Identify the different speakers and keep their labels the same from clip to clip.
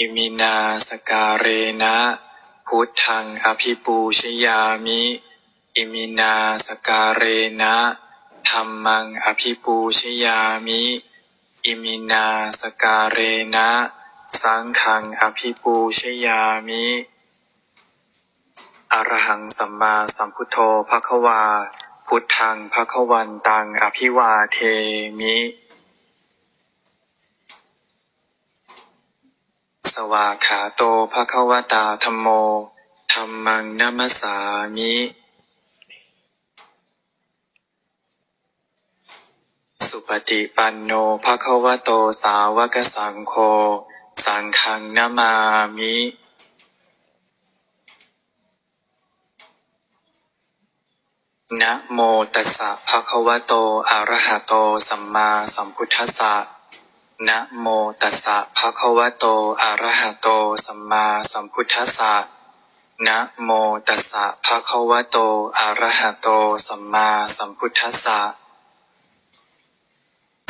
Speaker 1: อิมินาสการเรนะ พุทธังอภิปูชยามิ อิมินาสการเรนะธรรมังอภิปูชยามิ อิมินาสการเรนะ สังฆังอภิปูชยามิอรหังสัมมาสัมพุทโธภควา พุทธังภควันตังอภิวาเทมิ สวากขาโตภควตาธรรมโมธรรมังนัมสสามิ สุปฏิปันโนภควโตสาวกสังโฆ สังฆังนามามิ นะโมตัสสะภะคะวะโตอะระหะโตสัมมาสัมพุทธัสสะ นะโมตัสสะภะคะวะโต อะระหะโต สัมมาสัมพุทธัสสะนะโมตัสสะภะคะวะโต อะระหะโต สัมมาสัมพุทธัสสะ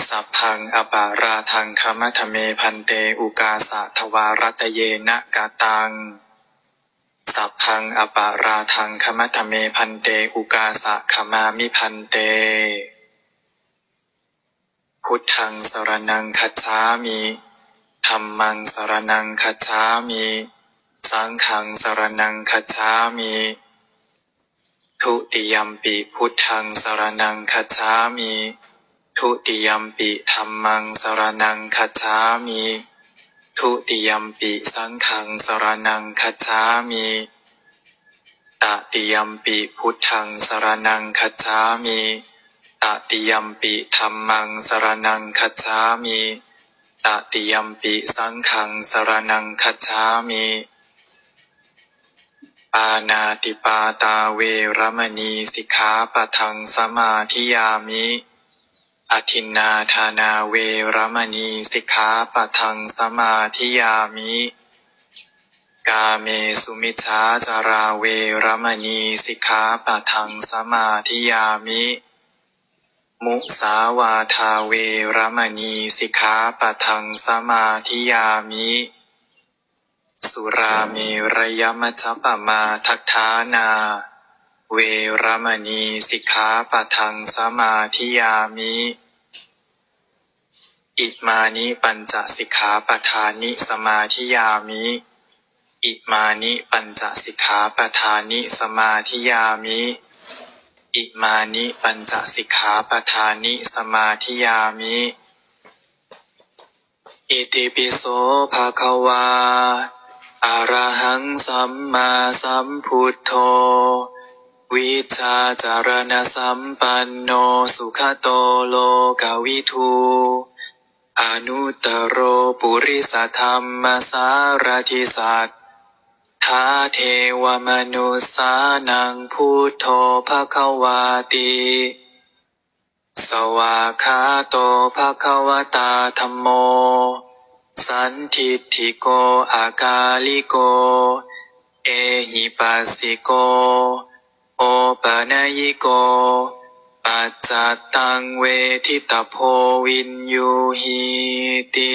Speaker 1: สัพพังอปาราทังคมัทเมพันเตอุกาสะทวารัตเยนะกาตัง สัพพังอปาราทังคมัทเมพันเตอุกาสะขมามิพันเต พุทธังสรนังคัจฉามิธรรมังสรนังคัจฉามิสังฆังสรนังคัจฉามิทุติยมปิพุทธังสรนังคัจฉามิทุติยมปิธรรมังสรนังคัจฉามิทุติยมปิสังฆังสรนังคัจฉามิตติยมปิพุทธังสรนังคัจฉามิ ตติยมปิธรรมังสรนังคัจฉามิตติยมปิสังฆังสรนังคัจฉามิปานาติปาตาเวรมณีสิกขาปะทังสมาธิยามิอทินนาทานาเวรมณีสิกขาปะทังสมาธิยามิ กาเมสุมิชฌาจาราเวรมณีสิกขาปะทังสมาธิยามิ มุสาวาทาเวรมณีสิกขาปะทังสมาธิยามิ สุราเมรยมัจจปมาทัฏฐานา เวรมณีสิกขาปะทังสมาธิยามิ อิมานิปัญจสิกขาปทานิสมาธิยามิ อิมานิปัญจสิกขาปทานิสมาธิยามิ อิมานิปัญจสิกขาปทานิสมาธิยามิ อิติปิโสภะควาอะระหังสัมมาสัมพุทโธ วิชาจารณสัมปันโนสุขโตโลกวิทูอนุตตโรปุริสธรรมสารทิสัต ทาเทวมนุสานังพุทโธภะคะวาติสวากาโตภะคะวตาธัมโม สันทิฏฐิโกอากาลิโก เอหิปัสสิโก โอปะนยิโก ปัจจตังเวทิตาโพวินยูหิติ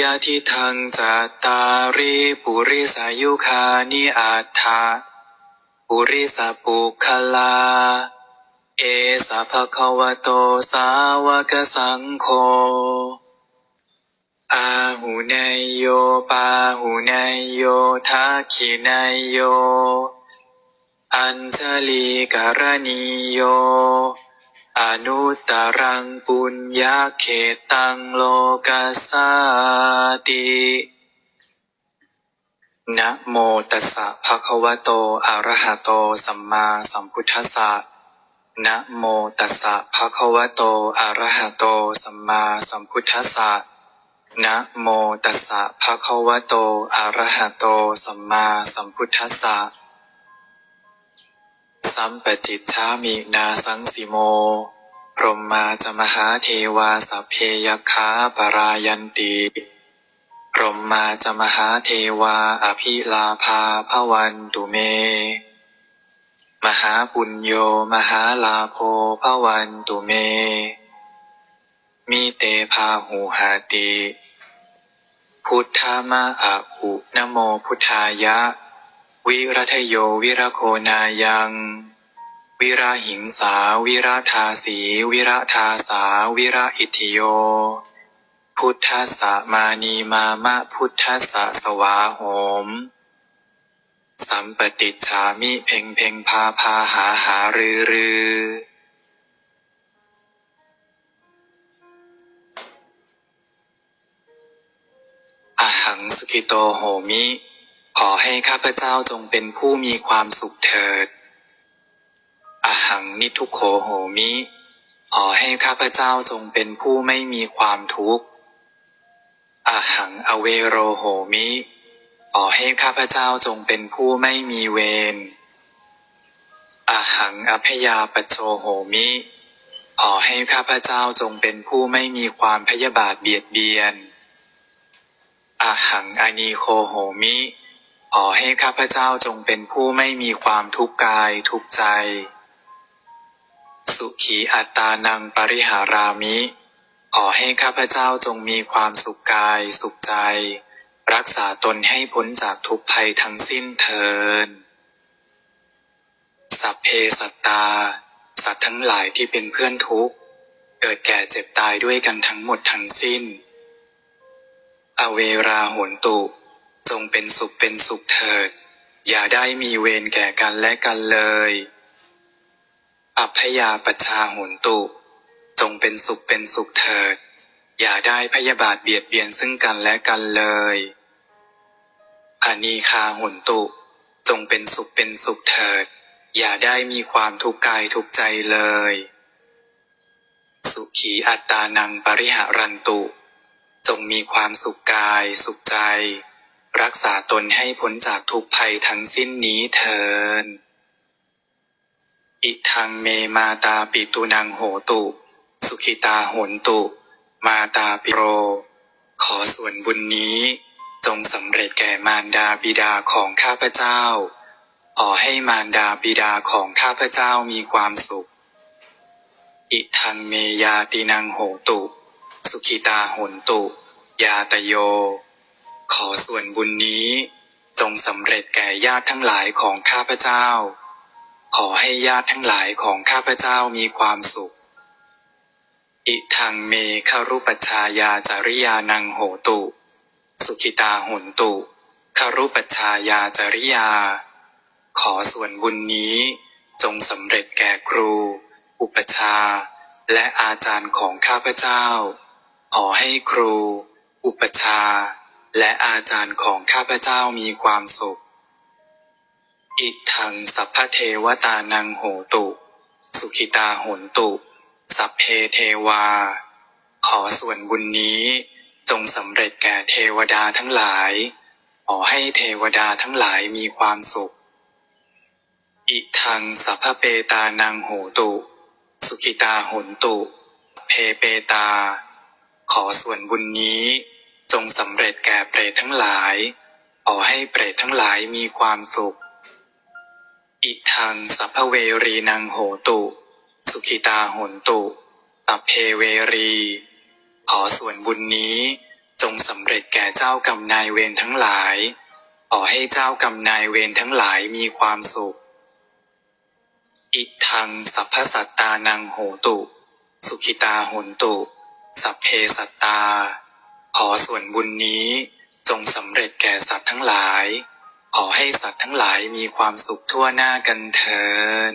Speaker 1: ยะทิทังจัตตาริปุริสายุคานิอัฏฐะปุริสปุคลา เอสะภะควะโตสาวกสังโฆอาหุเนยโยปาหุเนยโยทักขิเนยโย อัญชลีการณีโย อนุตตรังปุญญาเขตังโลกัสสาตินะโมตัสสะภะคะวะโต อะระหะโต สัมมาสัมพุทธัสสะนะโมตัสสะภะคะวะโต อะระหะโต สัมมาสัมพุทธัสสะนะโมตัสสะภะคะวะโต อะระหะโต สัมมาสัมพุทธัสสะ สัมปจิตทามินาสังสิโม พรหมาจะมหาเทวาสัพเพยคาปรายันติ พรหมาจะมหาเทวาอภิลาภาพวันตุเม มหาปุญโยมหาลาโภพวันตุเม มีเตภาหูหาติ พุทธามาอะอุนโมพุทธายะ วิรัทโยวิรโคนายัง วิราหิงสาวิราทาสีวิราทาสาวิราอิทิโย พุทธสะมานีมามะพุทธสะสวาโหม สัมปติฉามิเพ่งเพ่งพาพาหาหารือรืออหังสกิโตโหมิ ขอให้ข้าพเจ้าจงเป็นผู้มีความสุขเถิด อหังนิทุโขโหมิ ขอให้ข้าพเจ้าจงเป็นผู้ไม่มีความทุกข์ อหังอเวโรโหมิ ขอให้ข้าพเจ้าจงเป็นผู้ไม่มีเวร อหังอภยาปโชโหมิ ขอให้ข้าพเจ้าจงเป็นผู้ไม่มีความพยาบาทเบียดเบียน อหังอานีโคโหมิ ขอให้ข้าพเจ้าจงเป็นผู้ไม่มีความทุกข์กายทุกข์ใจ สุขีอัตตานังปริหารามิ ขอให้ข้าพเจ้าจงมีความสุขกายสุขใจ รักษาตนให้พ้นจากทุกภัยทั้งสิ้นเทินสัพเพสัตตา สัตว์ทั้งหลายที่เป็นเพื่อนทุกข์ เกิดแก่เจ็บตายด้วยกันทั้งหมดทั้งสิ้น อเวราโหนตุ จงเป็นสุขเป็นสุขเถิด อย่าได้มีเวรแก่กันและกันเลย อัพยาปชาโหนตุ จงเป็นสุขเป็นสุขเถิด อย่าได้พยาบาทเบียดเบียนซึ่งกันและกันเลยอานีคาโหนตุ จงเป็นสุขเป็นสุขเถิด อย่าได้มีความทุกข์กายทุกใจเลย สุขีอัตตานังปริหารันตุ จงมีความสุขกายสุขใจ รักษาตนให้พ้นจากทุกภัยทั้งสิ้นนี้เถินอิทังเมมาตาปิตุนังโหตุ สุขิตาโหนตุ มาตาปิโร ขอส่วนบุญนี้ จงสำเร็จแก่มารดาบิดาของข้าพเจ้า ขอให้มารดาบิดาของข้าพเจ้ามีความสุข อิทังเมยาตินังโหตุ สุขิตาโหนตุ ยาตโย ขอส่วนบุญนี้ จงสำเร็จแก่ญาติทั้งหลายของข้าพเจ้า ขอให้ญาติทั้งหลายของข้าพเจ้ามีความสุข อิทังเมคารุปชชายาจาริยานังโหตุ สุขิตาโหนตุคารุปชชายาจาริยา ขอส่วนบุญนี้ จงสำเร็จแก่ครู อุปชา และอาจารย์ของข้าพเจ้า ขอให้ครู อุปชา และอาจารย์ของข้าพเจ้ามีความสุข อิทังสัพพเทวตานังโหตุ สุขิตาโหนตุ สัพเพเทวา ขอส่วนบุญนี้ จงสำเร็จแก่เทวดาทั้งหลาย ขอให้เทวดาทั้งหลายมีความสุข อิทังสัพพเปตานังโหตุ สุขิตาโหนตุ เพเปตา ขอส่วนบุญนี้ จงสำเร็จแก่เปรตทั้งหลาย ขอให้เปรตทั้งหลายมีความสุข อิทังสัพพเวรีนังโหตุ สุขิตาโหนตุตัพเพเวรี ขอส่วนบุญนี้จงสำเร็จแก่เจ้ากรรมนายเวรทั้งหลาย ขอให้เจ้ากรรมนายเวรทั้งหลายมีความสุข อิทังสัพพสัตตานังโหตุ สุขิตาโหนตุ สัพเพสัตตา ขอส่วนบุญนี้จงสำเร็จแก่สัตว์ทั้งหลาย ขอให้สัตว์ทั้งหลายมีความสุขทั่วหน้ากันเทิน